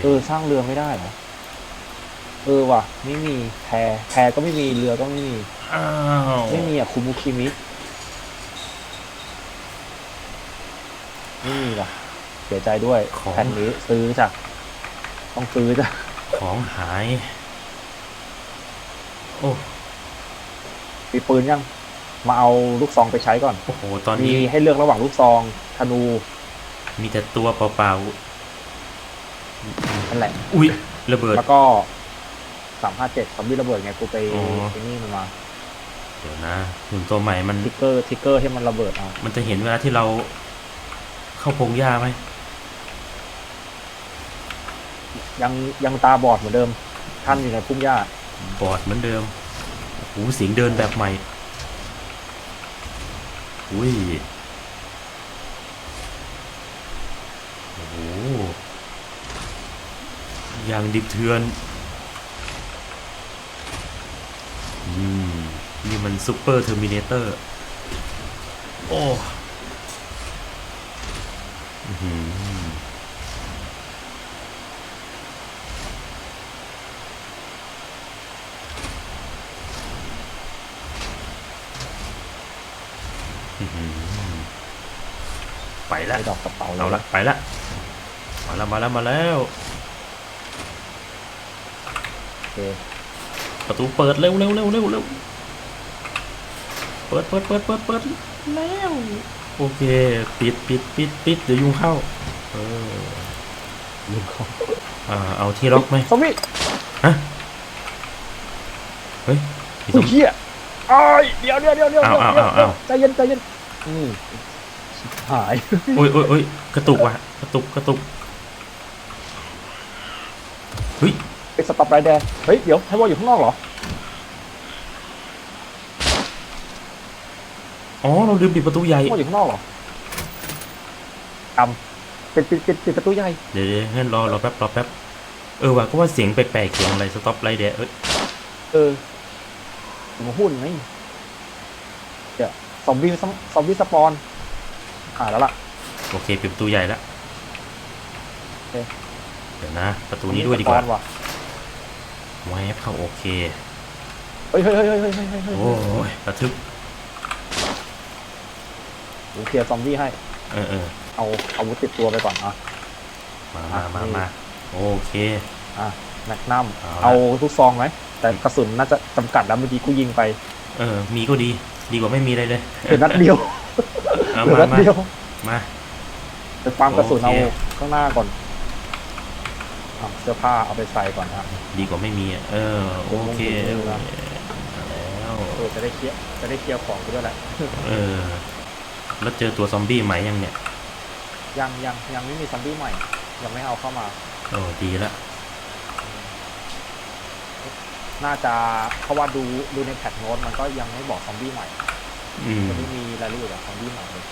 เออสร้างเรือไม่ได้เหรอเออว่ะ ไม่มีแพแพก็ไม่มีเรือก็ไม่มี อ้าวไม่มีอะคุมุคิมิไม่มีว่ะเสียใจด้วยแผ่นนี้ซื้อจ้ะต้องซื้อจ้ะของหาย โอ้มีปืนยัง มาเอาลูกซองไปใช้ก่อน โอ้โห ตอนมีนี้ให้เลือกระหว่างลูกซองธนู มีแต่ตัวเปล่า นั่นแหละๆอุ้ยระเบิด แล้วก็สามห้าเจ็ดซอมบี้ระเบิดไงกูไปอ๋อ ไอ้นี่มันมาเดี๋ยวนะหุ่นตัวใหม่มันทิกเกอร์ทิกเกอร์ให้มันระเบิดเอามันจะเห็นเวลาที่เราเข้าพงหญ้าไหมยังยังตาบอดเหมือนเดิมท่านอยู่ในพุ่มหญ้าบอดเหมือนเดิมโอ้โหเสียงเดินแบบใหม่อุ้ย โอ้โห อย่างดิบเทือนอืมนี่มันซูเปอร์เทอร์มินเตอร์ โอ้อื้อหืออื้อหือไปละไปดอกกระเป๋าเอาละไปละมาแล้วมาแล้วมาแล้วโอ เคประตูเปิดเร็วเร็วเร็วเร็วเร็วเปิดเปิดเปิดเปิดเปิดแล้วโอเค ปิดปิดปิดปิดเดี๋ยวยุงเข้า เออลืมเขาอ่าเอาที่ล็อกไหมซอมบี้ฮะเฮ้ยมีอุ้ต้ยองเหี้ยอ้ายเดี๋ยวเดี๋ยวเดี๋ยวเดี๋ยวอ้าวเดี๋ยวอ้าวอ้าวใจเย็นใจเย็นอืมชิบหายโอ้ยโอ้ยโอ้ยกระตุกว่ะกระตุกกระตุกเฮ้ย ไป สต็อปไรแดงเฮ้ย เดี๋ยวให้วอลอยู่ข้างนอกเหรอ อ๋อ เราลืมปิดประตูใหญ่ให้วอลอยู่ข้างนอกเหรอกำปิดปิดปิดปิดประตูใหญ่ เดี๋ยวเดี๋ยวงั้นรอรอแป๊บรอแป๊บ เออว่ะก็ว่าเสียงแปลกๆเสียงอะไรสต็อปไรเดะเอ้ยเออผมมาพูดไงเดี๋ยวซอมบี้ซอมซอมบี้สปอนหายแล้วล่ะ โอเคปิดประตูใหญ่แล้ว โอเค เดี๋ยวนะ ประตูนี้ด้วยดีกว่าสปอนว่ะ แวบเข้าโอเค เฮ้ยเฮ้ยเฮ้ยเฮ้ยเฮ้ยเฮ้ยเฮ้ยเฮ้ยโอ้ยระทึกผมเคลียร์ซอมบี้ให้ เออเออเอาอาวุธติดตัวไปก่อนอะ มามามานี่มาโอเค อะแมกนัมเอาละเอาทุกซองไหม แต่กระสุนน่าจะจำกัดแล้วเมื่อกี้กูยิงไป เออ มีก็ดี ดีกว่าไม่มีอะไรเลยเหลือนัดเดียวเอาเหลือมานัดมาเดียว มาไปปาล์มกระสุนโอเอาเคข้างหน้าก่อน อะเสื้อผ้าเอาไปใส่ก่อนนะดีกว่าไม่มีอะเออ โอเคเดี๋โอยวเคมาแล้วเออจะได้เคลียร์จะได้เคลียร์ของไปด้วยแหละเออ แล้วเจอตัวซอมบี้ใหม่ยังเนี่ย ยังยังยังไม่มีซอมบี้ใหม่ ยังไม่เอาเข้ามาโอ้ดีละน่าจะเพราะว่าดูดูในแพทโน้ตมันก็ยังไม่บอกซอมบี้ใหม่อืมจะไม่มีรายละเอียดของซอมบี้ใหม่เลย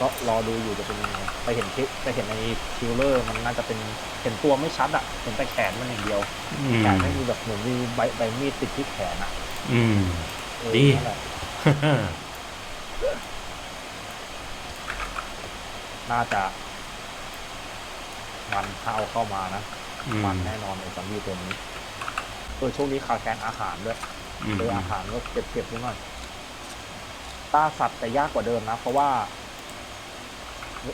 ก็รอดูอยู่จะเป็นยังไงไปเห็นคลิปไปเห็นในทิวเลอร์ มันน่าจะเป็นเห็นตัวไม่ชัดอะ เห็นแต่แขนมันอย่างเดียวอืมแขนไม่มีแบบเหมือนมีใบใบมีดติดที่แขนอะ อืมเออดีนั่นแหละน่าจะมันถ้าเอาเข้ามานะอืมมันแน่นอนไอ้ซอมบี้ตัวนี้เออช่วงนี้ขาดแคลนอาหารด้วยอืมเลยอาหารก็เก็บเก็บนิดหน่อยล่าสัตว์แต่ยากกว่าเดิมนะ เพราะว่า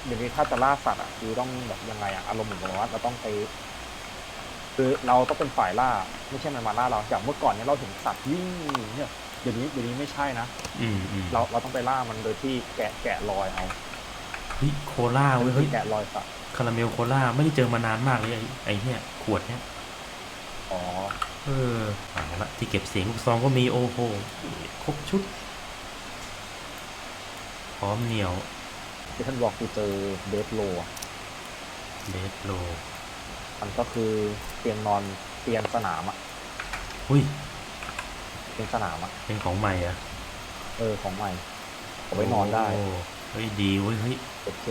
เดี๋ยวนี้ถ้าจะล่าสัตว์อะคือต้องแบบยังไงอะอารมณ์เหมือนกับว่าเราต้องไปคือเราต้องเป็นฝ่ายล่า ไม่ใช่มันมาล่าเราจากเมื่อก่อนเนี่ยเราเห็นสัตว์วิ่งหนีเนี่ยเดี๋ยวนี้เดี๋ยวนี้ไม่ใช่นะอืมอืมเราเราต้องไปล่ามันโดยที่แกะแกะรอยเอาเฮ้ยโคล่าเว้ยเฮ้ยแกะรอยสัตว์คาราเมลโคล่าไม่ได้เจอมานานมากเลยไอ้ไอ้เนี่ยขวดเนี่ยอ๋อเออเอาละที่เก็บเสียงลูกซองก็มีโอ้โหครบชุดพร้อมเหนียว ที่ท่านบอกกูเจอเดฟโลอะเดดโลมันก็คือเตียงนอนเตียงสนามอะอุ้ยเตียงสนามอะเป็นของใหม่อะเออของใหม่เอาไว้นอนได้โเฮ้ยดีเว้ยเฮ้ยโอเค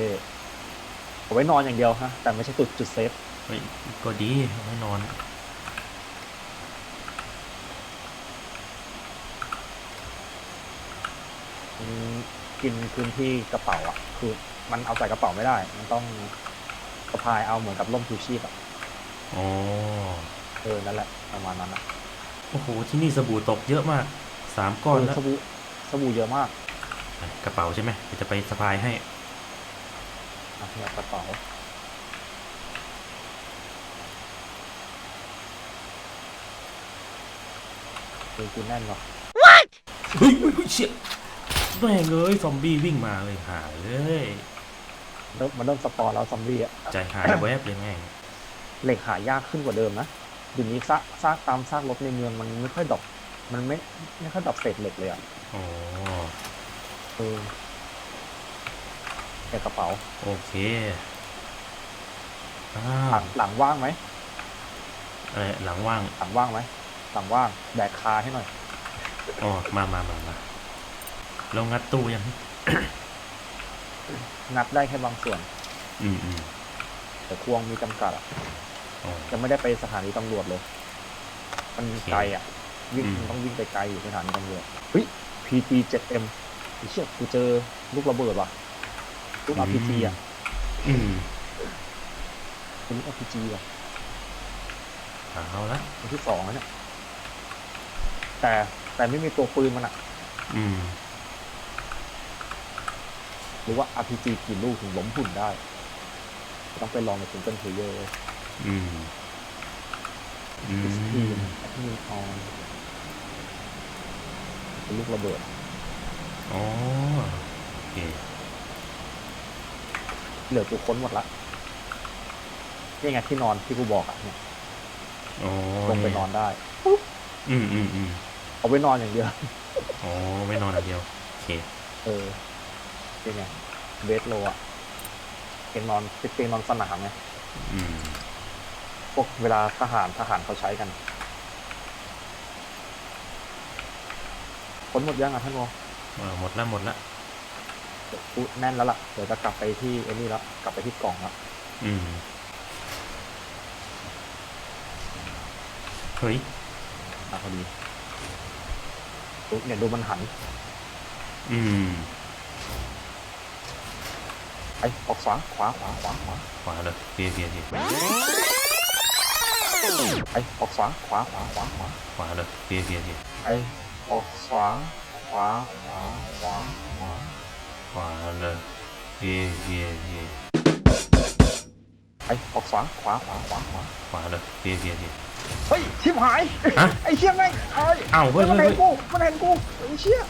เอาไว้นอนอย่างเดียวฮะแต่ไม่ใช่จุดจุดเซฟเฮ้ยก็ดีเอาไว้นอนมัน กินพื้นที่กระเป๋าอะ คือมันเอาใส่กระเป๋าไม่ได้ มันต้องสะพายเอาเหมือนกับร่มชูชีพอะอ๋อเออนั่นแหละประมาณนั้นนะโอ้โหที่นี่สบู่ตกเยอะมากสามก้อนเออแล้วสบู่สบู่เยอะมาก กระเป๋าใช่ไหมเดี๋ยวจะไปสะพายให้อะเนี่ยกระเป๋าเออกูแน่นว่ะเฮ้ยเฮ้ยเฮ้ยเชี่ย แม่งเลยซอมบี้วิ่งมาเลยหายเลยเริ่มมันเริ่มสปอร์แล้วซอมบี้อะใจหายแวบเลยแม่งเหล็กหายากขึ้นกว่าเดิมนะเดี๋ยวนี้ซากซากตามซากรถในเมืองมันไม่ค่อยดรอกมันไม่ไม่ค่อยดรอกเศษเหล็กเลยอะอ๋อเออแต่กระเป๋าโอเคอ้าหลัวงหลังว่างไหมอะไรหลังว่างหลังว่างไหมหลังว่างแบกคาให้หน่อยอ๋อมามามามา เรางัดตู้ยังงัดได้แค่บางส่วน อืมอืมแต่ควงมีจำกัดอะอ๋อจะไม่ได้ไปสถานีตำรวจเลย มันไกลอะวิ่งอืม มันต้องวิ่งไปไกลอยู่สถานีตำรวจเฮ้ย PT 7M ไอ้เชี่ยกูเจอลูกระเบิดว่ะลูก RPG อะอืมเป็นลูก RPG อะเอาละอันที่สองแล้วเนี่ยแต่แต่ไม่มีตัวปืนมันอะ อืม หรือว่า RPG กี่ลูกถึงล้มหุ่นได้ ต้องไปลองในซิงเกิลเพลเยอร์อืมอืดิสทีนมแอดมินออนเป็นลูกระเบิด อ๋อโอเคเหลือกูค้นหมดละนี่ไงที่นอนที่กูบอกอะเนี่ยอ๋อลงไปนอนได้ อืมอืมอืมเอาไว้นอนอย่างเดียว อ๋อไม่นอนอันเดียว โอเค เออเป็ นไงเบสโลอะเตียงนอนเป็นเตียงนอนสนามไงอืมพวกเวลาทหารทหารเขาใช้กันค้นหมดยังอะท่านวออ่าหมดละหมดละเดี๋ยวกูแน่นแล้วล่ะเดี๋ยวจะกลับไปที่ไอ้นี่แล้วกลับไปที่กล่องแล้วอืมเฮ้ยอะพอดีดูเนี่ยดูมันหัน อืม ไอ้ออกขวาขวาขวาขวาขวาขวาเลยเพียเพียเพียไอ้ออกขวาขวาขวาขวาขวาขวาเลยเพียเพียเพียไอ้ออกขวาขวาขวาขวาขวาขวาเลยเพียเพียเพียไอ้ออกขวาขวาขวาขวาขวาขวาเลยเพียเพียเพียเฮ้ยชิบหายฮะไอ้เชี่ยแม่งเอ้ยอ้าวเฮ้ยมันเฮ้ยเห็นเฮ้ยกูมันเห็นกูไอ้เชี่ย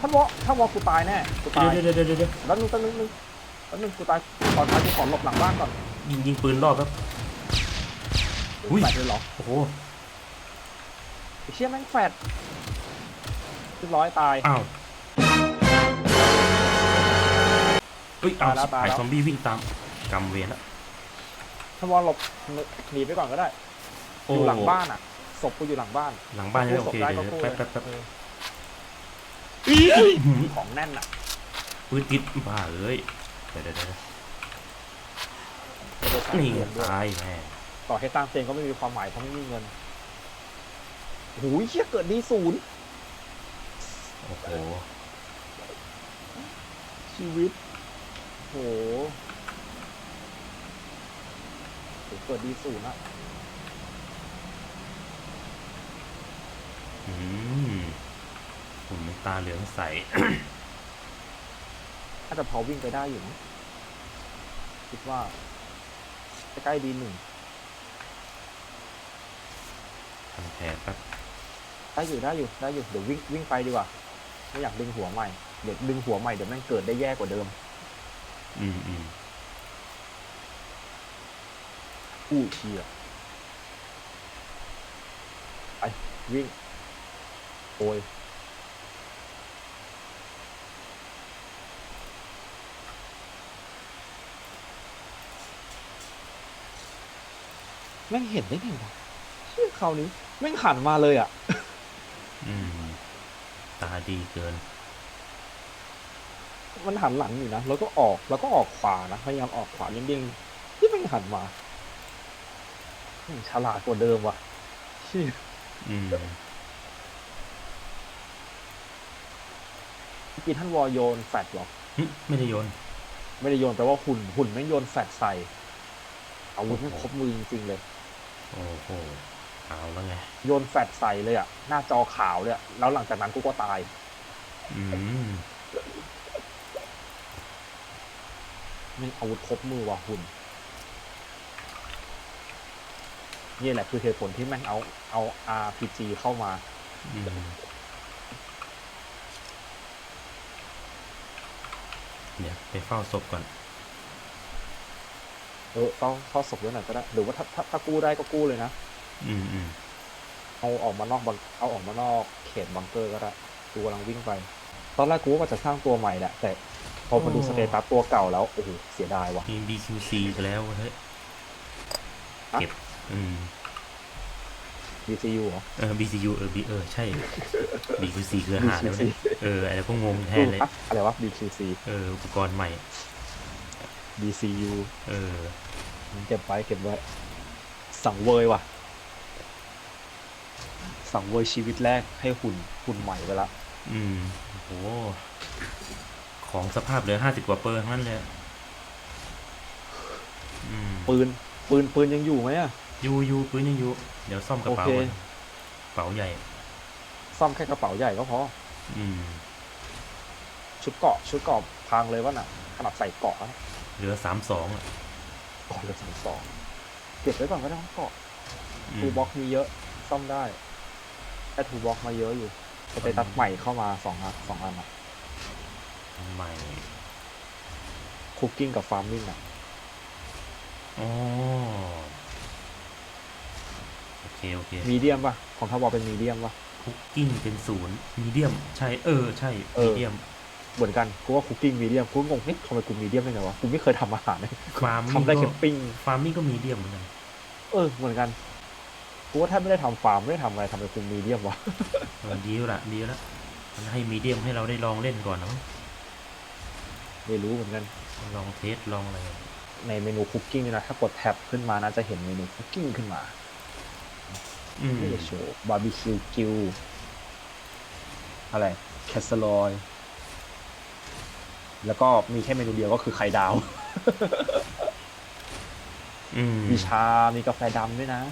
ท่านวอท่านวอกูตายแน่กูตายเดี๋ยวเดี๋ยวเดี๋ยวเดี๋ยวเดี๋ยวแล้วนึงตั้งนึงนึง แล้วนึงกูตายตอนท้ายกูขอหลบหลังบ้านก่อนยิงยิงปืนรอบครับ อุ้ยแฟดเลยเหรอโอ้โห ไอ้เชี่ยแม่งแฟดเรียบร้อยตาย อ้าวเฮ้ยเอาตายแล้วชิบตายหายแล้วซอมบี้วิ่งตามกำเวรแล้วท่านวอหลบหนีไปก่อนก็ได้โอ้อยู่หลังบ้านอะ ศพกูอยู่หลังบ้าน หลังบ้านนี่โอเคได้เดี๋ก็ยวกู้แป๊บเลยแป๊บแป๊บเอออื้อหือของแน่นอะปืนติดบ้าเอ้ย เดี๋ยวเดี๋ยวเดี๋ยวไม่ได้สร้างนี่เตียงด้วยตายแม่ต่อให้สร้างเตียงก็ไม่มีความหมายเพราะไม่มีเงินโอ้ยเชี่ยเกิดดีศูนย์โอ้โหชีวิตโหโหเกิดดีศูนย์อะอืมผมนตาเหลืองใสน่าจะพอวิ่งไปได้อยู่นะคิดว่าใกล้ๆดีหนึ่งทำแผลแป๊บได้อยู่ได้อยู่ได้อยู่เดี๋ยววิ่งวิ่งไปดีกว่าไม่อยากดึงหัวใหม่เดี๋ยวดึงหัวใหม่เดี๋ยวแม่งเกิดได้แย่กว่าเดิม อืมอืมอู้เชียไปวิ่งโอย แม่งเห็นได้ไงวะเชื่อคราวนี้แม่งหันมาเลยอะ อืม ตาดีเกิน มันหันหลังอยู่นะ แล้วก็ออก แล้วก็ออกขวานะ พยายามออกขวาเด้งๆที่มันหันมาแม่งฉลาดกว่าเดิมว่ะเชี่ยอืม เมื่อกี้ท่านวอโยนแฟดหรอ หึไม่ได้โยน ไม่ได้โยนแปลว่าหุ่นหุ่นไม่งโยนแฟดใส่อาวุธไม่งโอ้โหครบมือจริงๆเลย โอ้โหเอาแล้วไง โยนแฟลชใส่เลยอะหน้าจอขาวเลยอะแล้วหลังจากนั้นกูก็ตาย อืมนี่อาวุธครบมือว่ะหุ่นนี่แหละคือเหตุผลที่แม่งเอาเอา RPG เข้ามา อืมเดี๋ยวไปเฝ้าศพก่อน เออเข้าเข้าศพไว้หน่อยก็ได้ หรือว่าถ้าถ้าถ้ากู้ได้ก็กู้เลยนะ อืมอืมเอาออกมานอกบังเอาออกมานอกเขตบังเกอร์ก็ได้กูกำลังวิ่งไป ตอนแรกกูว่าจะสร้างตัวใหม่แหละ แต่พอมาดูสเตตัสตัวเก่าแล้ว โอ้โห เสียดายว่ะมี BQC ไปแล้วเฮ้ยฮะเก็บ อืม DCU เหรอ เออ BCU เออ B เออ ใช่ BQC คืออาหารแล้วเนี่ย BQC เออ อะไรก็งงแทนเลยอะอะไรวะ BQC เออ อุปกรณ์ใหม่ DCU เออเก็บไว้เก็บไว้ สังเวยว่ะ สังเวยชีวิตแรกให้หุ่นหุ่นใหม่ไปละ อืมโอ้โห ของสภาพเหลือห้าสิบกว่าเปอร์ทั้งนั้นเลยอืมปืน ปืนปืนยังอยู่ไหมอะ ยูยูปืนยังอยู่ เดี๋ยวซ่อมกระเป๋าโอเค ก่อนกระเป๋าใหญ่ ซ่อมแค่กระเป๋าใหญ่ก็พอ อืม ชุดเกราะชุดเกราะพังเลยวะน่ะขนาดใส่เกราะอะ เหลือสามสองอะเกราะเหลือสองสองเก็บไว้ก่อนก็ได้เกราะอืมทูบ็อกมีเยอะซ่อมได้แค่ทูบ็อกมาเยอะอยู่สเตตัสใหม่เข้ามาสองอันสองอันอะใหม่ คุกกิ้งกับฟาร์มมิ่งอะอ๋อ โอเค โอเคมีเดียมป่ะของทาวอเป็นมีเดียมป่ะ คุกกิ้งเป็นศูนย์มีเดียม ใช่ เออ ใช่ เอมีอเดียม เหมือนกันกูว่าคุกกิ้งมีเดียมกูก็งงเฮ้ยทำไมกูมีเดียมได้ไงวะกูไม่เคยทำอาหารเลยฟาร์มทำได้แค่ปิ้งฟาร์มมิ่งก็มีเดียมเหมือนกันเออเหมือนกันกูว่าถ้าไม่ได้ทำฟาร์มไม่ได้ทำอะไรทำไมกูมีเดียมวะเออดีแล้วละดีแล้วมันให้มีเดียมให้เราได้ลองเล่นก่อนนะมั้งไม่รู้เหมือนกันลองเทสลองอะไรในเมนูคุกกิ้งนี่นะถ้ากดแท็บขึ้นมานะจะเห็นเมนูคุกกิ้งขึ้นมาอืมไม่ได้โชว์บาร์บีคิวกิลอะไรแคสลอย แล้วก็มีแค่เมนูเดียวก็คือไข่ดาว อืม มีชา มีกาแฟดำด้วยนะ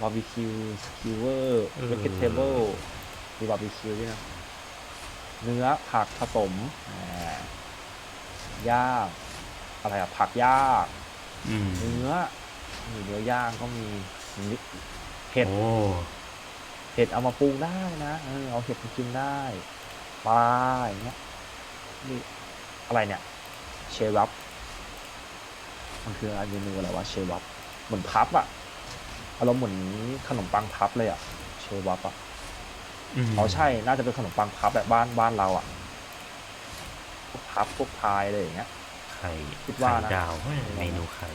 บาร์บีคิวสคิวเวอร์เออ เวกเทเบิลมีบาร์บีคิวด้วยนะ เนื้อผักผสมอ่าย่างอะไรอะผักย่าง อืมเนื้อมีเนื้อย่างก็มีมีเห็ด โอ้เห็ดเอามาปรุงได้นะ เออเอาเห็ดมากินได้ปลาอย่างเงี้ยนี่ อะไรเนี่ย เชวับมันคืออะไรเมนูอะไรวะเชวับเหมือนพับอะอารมณ์เหมือนขนมปังพับเลยอะเชวับอะมอ๋อใช่น่าจะเป็นขนมปังพับแบบบ้านบ้านเราอะพวกพับพวกพายอะไรอย่างเงี้ยไข่คิดว่าไข่นะดาวเฮ้ยเมนูไข่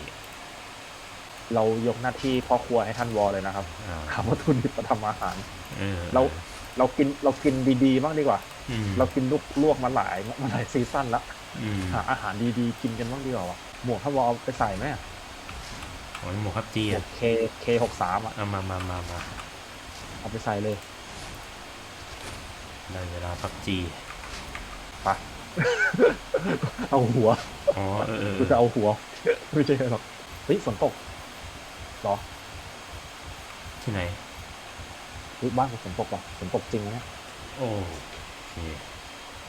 เรายกหน้าที่พ่อครัวให้ท่านวอเลยนะครับอ่าหาวัตถุดิบมาทำอาหารเออเราเรากินเรากินดีๆบ้างดีกว่าอืมเรากินลูกลวกมาหลายมาหลายซีซั่นละ อืมหาอาหารดีๆ กินกันบ้างดีกว่าวะหมวกถ้าวอเอาไปใส่ไหมอะโอ้ยหมูครับจีหมวอะกเคเคหกสามอะเอามามามามาเอาไปใส่เลยได้เวลาพับจีไปเอาหัวอ๋อเออเออกูจะเอาหัว ไม่ใช่หรอกเฮ้ยฝนตกเหรอที่ไหน เฮ้ยบ้านกูฝนตกว่ะฝนตกจริงนะเนี่ยโอ้โอเค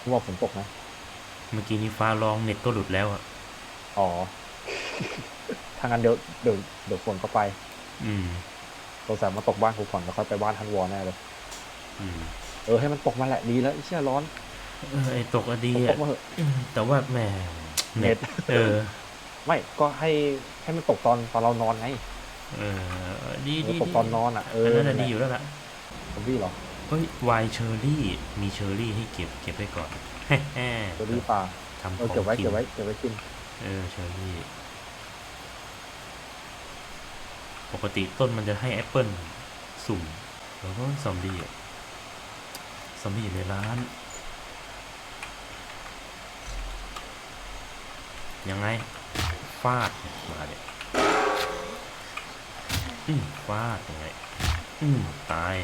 คุณว่าฝนตกไหม เมื่อกี้นี้ฟ้าร้องเน็ตก็หลุดแล้วอะ อ๋อถ้างั้นเดี๋ยวเดี๋ยวเดี๋ยวฝนก็ไป อืมสงสัยมาตกบ้านกูก่อนแล้วค่อยไปบ้านทันวอแน่เลย อืมเออให้มันตกมาแหละดีแล้วไอ้เชี่ยร้อนเออไอตกอะดีตอะกมาเถอะอืมแต่ว่าแหมเน็เน็ตตเออ ไม่ก็ให้ให้มันตกตอนตอนเรานอนไงเออ ดีเอดีอตกตอนนอนอะเอเอออนั่นน่ะดีอยู่แล้วล่ะซอมบี้เหรอ เฮ้ยไวน์เชอร์รี่ มีเชอร์รี่ให้เก็บเก็บไว้ก่อน แฮ่ซอมบี้ป่าๆทำขเออองเก็บไว้กินเก็บไว้เก็บไว้กินเออเชอร์รี่ ปกติต้นมันจะให้แอปเปิลสุ่มแล้วก็ซอมบี้อะซอมบี้อยู่ในร้าน ยังไง ฟาดมาเด็อืมฟาดยังไง อืมตาย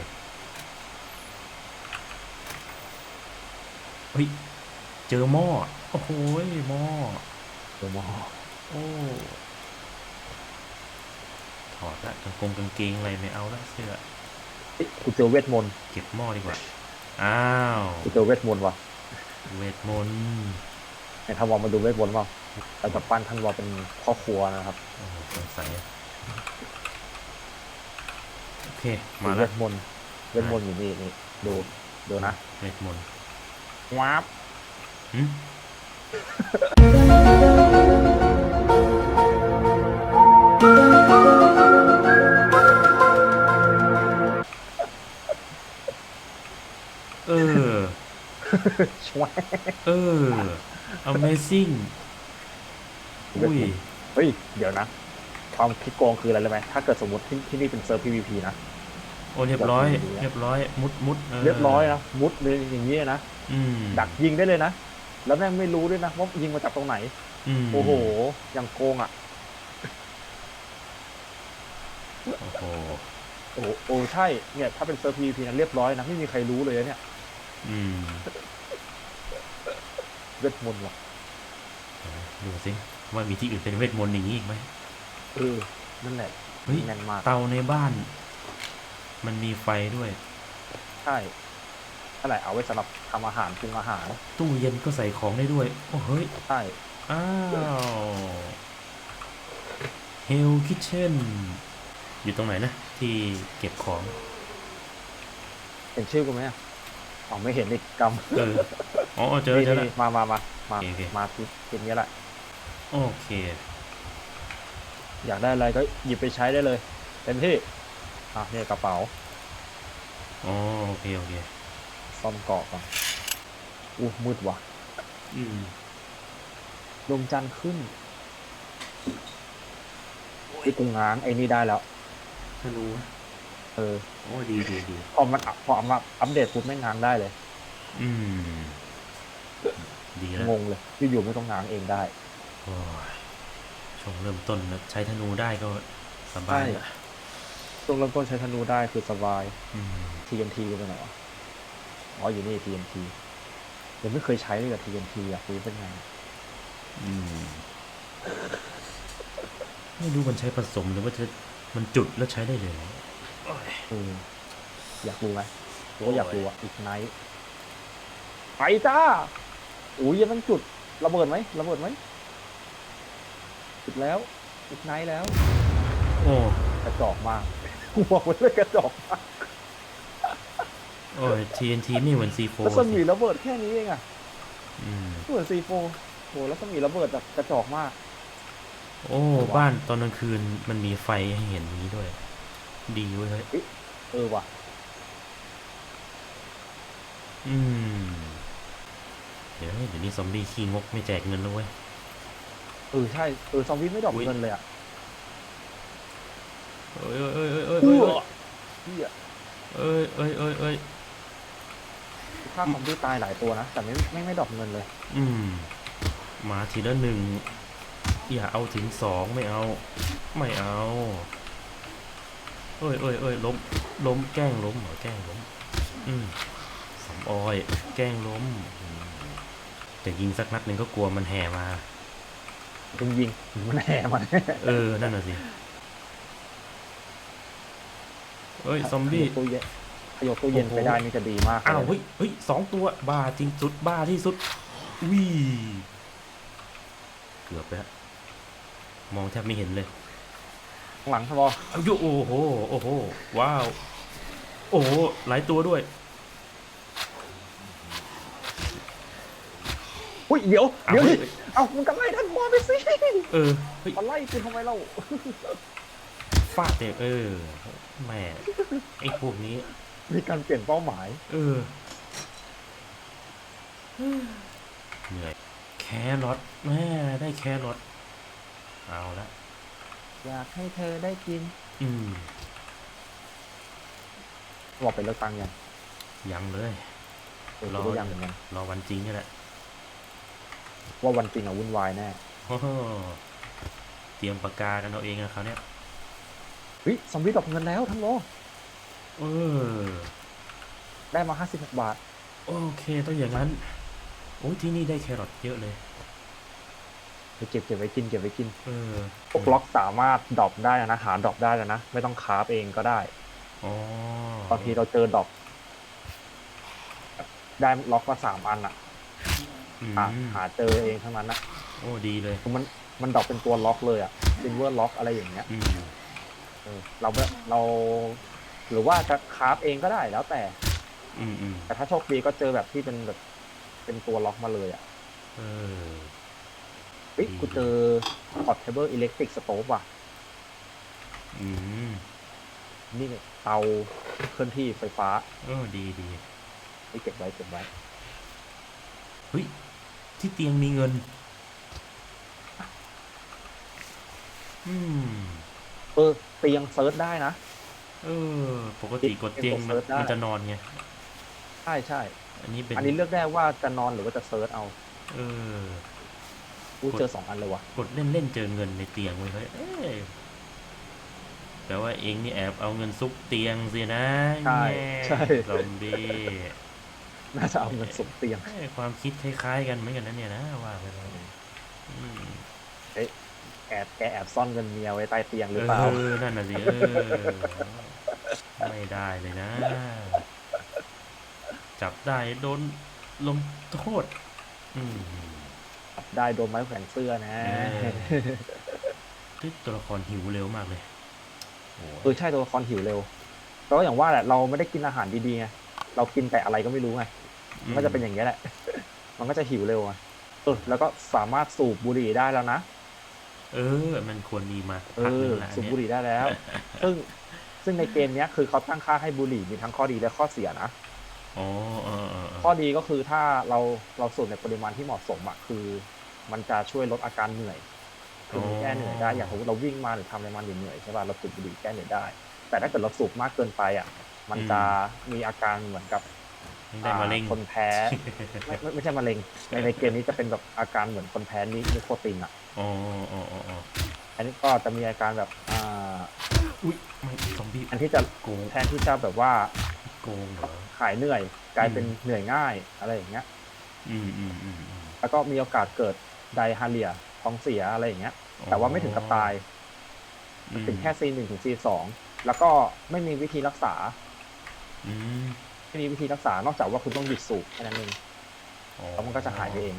เฮ้ย เจอหม้อ โอ้โหยหม้อเดี๋ยวมอโอ้ถอดละกางกงกางเกงอะไรไม่เอาละเสื้อเฮ้ยกูเจอเวทมนต์เก็บหม้อดีกว่า อ้าว กูเจอเวทมนต์ว่ะเวทมนต์ไหนทำวอมาดูเวทมนต์เปล่าเราจะปั้นท่านวอเป็นพ่อครัวนะครับโอ้โหสงสัยโอเค มาเวแล้วทมนต์เวทมนต์อยู่นี่นี่ดูดูนะเวทมนต์ ว้าบหึ เออช่วยเออ Amazing อุ้ย เฮ้ย เดี๋ยวนะ ความคิดโกงคืออะไรเลยไหมถ้าเกิดสมมติที่ที่นี่เป็นเซิร์ฟ PVP นะ โอ้เรียบร้อยแบบนี้อะเรียบร้อย มุดมุดเรียบร้อยนะ มุดเลยอย่างนี้นะอืมดักยิงได้เลยนะ แล้วแม่งไม่รู้ด้วยนะว่ายิงมาจากตรงไหน มโอ้โห อย่างโกงอะ โอ้โหโอ้โหโอ้ใช่ เนี่ย ถ้าเป็นเซิร์ฟ PVP นะเรียบร้อยนะ ไม่มีใครรู้เลยนะเนี่ย อืมเวทมนต์ว่ะดูสิว่ามีที่อื่นเป็นเวทมนต์อย่างนี้อีกไหมเออ นั่นแหละเฮ้ยแน่นมาก เตาในบ้าน มันมีไฟด้วย ใช่ นั่นแหละเอาไว้สำหรับทำอาหารปรุงอาหารตู้เย็นก็ใส่ของได้ด้วย โอ้เฮ้ย ใช่ อ้าว Hell Kitchen อยู่ตรงไหนนะ ที่เก็บของ เห็นชื่อกูไหมอะอ๋อไม่เห็นอีกกำเออ อ๋อเจอเจอแล้ว นี่ๆมามามามาโอเค มาทีทีนี้แหละ โอเค อยากได้อะไรก็หยิบไปใช้ได้เลยเต็มที่อะเนี่ยกระเป๋า อ๋อ โอเค โอเค ซ่อมเกาะก่อนอู้มืดว่ะอืมดวงจันทร์ขึ้นที่กูง้างไอ้นี่ได้แล้ว ธนูเออ โอ้ดีดีดีพอมันอัพพอมาอัปเดตปุ๊บไม่งง้างได้เลย อืม ดีแล้วงงเลยอยู่ๆไม่ต้องง้างเองได้โอ้ยช่วงเริ่มต้นนะใช้ธนูได้ก็สบายใช่ละช่วงเริ่มต้นใช้ธนูได้คือสบาย อืม TNT ก็ไปไหนวะ อ๋ออยู่นี่ TNT ยังไม่เคยใช้เลยกับ TNT อะคือเป็นไงอืมไม่รู้มันใช้ผสมหรือว่าจะมันจุดแล้วใช้ได้เลยเหรอเอออยากรู้ไหมหรือว่าอยากรู้อะอีกไนท์ไปจ้าอุ้ยยังต้องจุดระเบิดไหมระเบิดไหมจุดแล้วอีกไนท์แล้ว โอ้กระจอกมากบอกไว้เลยกระจอกมาก โอ้ย TNT นี่เหมือน C4 แล้วสมีระเบิดแค่นี้เองอะอืมเหมือนซีโฟโหแล้วสมีระเบิดแบบกระจอกมาก โอ้ บ้านตอนกลางคืนมันมีไฟให้เห็นอย่างนี้ด้วย ดีเว้ยเฮ้ยเออว่ะ อืม เดี๋ยวเดี๋ยวนี้ซอมบี้ขี้งกไม่แจกเงินแล้วเว้ย เออใช่เออซอมบี้ไม่ดรอกอุ๊ย เงินเลยอะเอ้ยเอ้ยเอ้ยเอ้ยเอเอ้ยอพี่อะเอ้ยเอ้ยเอ้ยเอ้ย ฆ่าซอมบี้ตายหลายตัวนะ แต่ไม่ไม่ไม่ดรอกเงินเลย อืม มาทีละหนึ่ง อย่าเอาถึงสองไม่เอา ไม่เอาเอ้ยเอ้ยเอ้ยล้ม ล้มแกล้งล้มเหรอแกล้งล้ม อืมสำออย แกล้งล้มอืมแต่ยิงสักนัดหนึ่งก็กลัวมันแห่มายิงยิงมันแห่มันเออ นั่นน่ะสิเอ้ย ซอมบี้ ตู้เย็นขยกตู้เย็นโอ้โหไปได้นี่จะดีมากอ้าวเลเฮ้ยยเฮ้ยสองตัวบ้าจริงสุดบ้าที่สุดวิเกือบแล้วมองแทบไม่เห็นเลยข้างหลังทบอเอายุโอ้โหโอ้โหว้าว โอ้โหหลายตัวด้วยอุ้ยเดี๋ยวเอาเดี๋ยวเฮ้ดิยเอามึงกันไล่ท่านบอไปสิเออเฮ้ยมาไล่กูทำไมเล่าฟาดเต็มเออแหม่ไอ้พวกนี้ มีการเปลี่ยนเป้าหมาย เออเหนื่อยแครอทแม่ได้แครอทเอาละอยากให้เธอได้กิน อืมบอกไปเลิกตังค์ยังยังเลยเออรอกูก็ยังเหมือนกันรอวันจริงนี่แหละว่าวันจริงอะวุ่นวายแน่โอ้โหเตรียมปากกากันเอาเองนะคราวเนี้ยเฮ้ยซอมบี้ดรอกเงินแล้วทั้งโล เออ ได้มาห้าสิบหกบาท โอเคต้องอย่างนั้น โอ้ยที่นี่ได้แครอทเยอะเลย ไปเก็บเก็บไว้กินเก็บไว้กินเออพวกล็อกสามารถดรอปได้นะหาดรอปได้แล้วนะ ไม่ต้องคราฟเองก็ได้อ๋อบางทีเราเจอดรอปได้ล็อกมาสามอันอะอืมหาหาเจอเองทั้งนั้นนะโอ้ดีเลยคือมันมันดรอปเป็นตัวล็อกเลยอะซินเวอร์ล็อกอะไรอย่างเงี้ย อืม เออเราไม่เรา หรือว่าจะคราฟเองก็ได้แล้วแต่ อืมอืมแต่ถ้าโชคดีก็เจอแบบที่เป็นแบบ เป็นตัวล็อกมาเลยอะเออ เฮ้ยดี กูเจอ portable electric stove ว่ะ อืมนี่เนี่ยเตาเคลื่อนที่ไฟฟ้าเออดีดีไว้เก็บไว้เก็บไว้ เฮ้ยที่เตียงมีเงิน อืม เออ เตียงเซิร์ชได้นะ เออ ปกติกดเตียงมันเปิดได้มันจะนอนไง ใช่ใช่ อันนี้เป็น อันนี้เลือกได้ว่าจะนอนหรือว่าจะเซิร์ชเอา เออกูเจอสองอันเลยว่ะ กดเล่นเล่นๆเจอเงินในเตียงเว้ยเฮ้ยเอ้ยแปลว่าเองนี่แอบเอาเงินซุกเตียงสินะใช่แง่ใช่ซอมบี้น่าจะเอาเงินสมเตียงเอ้ยความคิดคล้ายๆกันเหมือนกันนะเนี่ยนะว่าไปแล้วอืมแอบแกแอบซ่อนเงินเมียไว้ใต้เตียงหรือเปล่าเออนั่นน่ะสิเออ ไม่ได้เลยนะ จับได้โดนลงโทษ อืมได้โดนไม้แขวนเสื้อนะเออเฮ้ยตัวละครหิวเร็วมากเลยโอ้เออใช่ตัวละครหิวเร็วแต่ว่าอย่างว่าแหละเราไม่ได้กินอาหารดีๆไงเรากินแต่อะไรก็ไม่รู้ไงมันก็จะเป็นอย่างนี้ยแหละ มันก็จะหิวเร็วไงเออแล้วก็สามารถสูบบุหรี่ได้แล้วนะเออ มันควรมีมาเอพักหนึองละอันสูบเนี้ยบุหรี่ได้แล้ว ซึ่ง ซึ่งในเกมเนี้ยคือเขาตั้งค่าให้บุหรี่มีทั้งข้อดีและข้อเสียนะอ๋อเออเออเออข้อดีก็คือถ้าเราเราสูบในปริมาณที่เหมาะสมอะคือ มันจะช่วยลดอาการเหนื่อยคือมันแก้เหนื่อยได้อย่างสมมติเราวิ่งมาหรือทำอะไรมาเหนื่อยๆใช่ป่ะเราสูบบุหรี่แก้เหนื่อยได้ แต่ถ้าเกิดเราสูบมากเกินไปอะมันจะมีอาการเหมือนกับได้มาเร่งอ่คนแพ้ไม่ไม่ไม่ใช่มะเร็งในในเกมนี้จะเป็นแบบอาการเหมือนคนแพ้นินิโคตินอะอ๋ออ๋ออ๋ออ๋ออันนี้ก็จะมีอาการแบบอ่า อุ้ยไม่ซอมบี้อันที่จะโกงแทนที่จะแบบว่าโกงเหรอหายเหนื่อย กลายเป็นเหนื่อยง่ายอะไรอย่างเงี้ย อืมอืมอืมอืมแล้วก็มีโอกาสเกิดไดฮาเลียท้องเสียอะไรอย่างเงี้ย แต่ว่าไม่ถึงกับตาย อืมถึงแค่ C หนึ่งถึง C สองแล้วก็ไม่มีวิธีรักษา อืมไม่มีวิธีรักษานอกจากว่าคุณต้องหยุดสูบแค่นั้นเองอ๋อแล้วมันก็จะหายไปเอง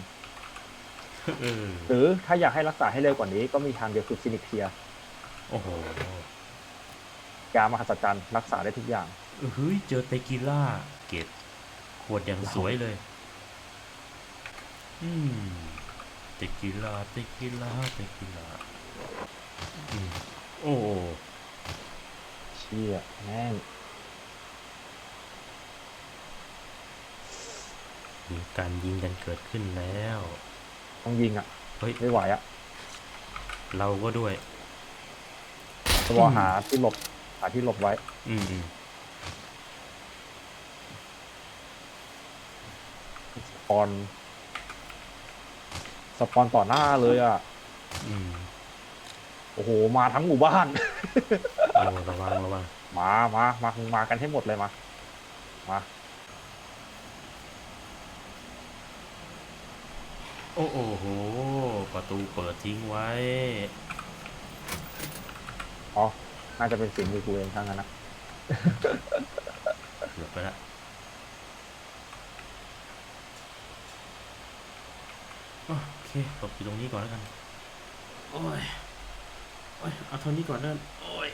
เออหรือถ้าอยากให้รักษาให้เร็วกว่านี้ก็มีทางเดียวคือฟินิกเทียโอ้โห ยามหัศจรรย์รักษาได้ทุกอย่าง เฮ้ยเจอเตกิล่าเกตขวดอย่างสวยเลย อืมเตกิล่าเตกิล่าเตกิล่าอืมโอ้โหเชี่ยแม่งมีการยิงกันเกิดขึ้นแล้ว ต้องยิงอะ เฮ้ย ไม่ไหวอะ เราก็ด้วยจะวอหาที่หลบ หาที่หลบไว้ อืมอืมสปอนสปอนต่อหน้าเลยอะ อืมโอ้โห มาทั้งหมู่บ้านโอ้ระวังระวังมามามามากันให้หมดเลยมา มา โอ้โอ้โหประตูเปิดทิ้งไว้ อ๋อ น่าจะเป็นเสียงมือกูเองทั้งนั้นนะเกือบไปละโอเคตบอยู่ตรงนี้ก่อนแล้วกัน โอ้ย โอ้ย เอาเท่านี้ก่อนนะโอ้ย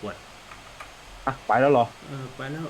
ปวดอะไปแล้วเหรอ เออ ไปแล้ว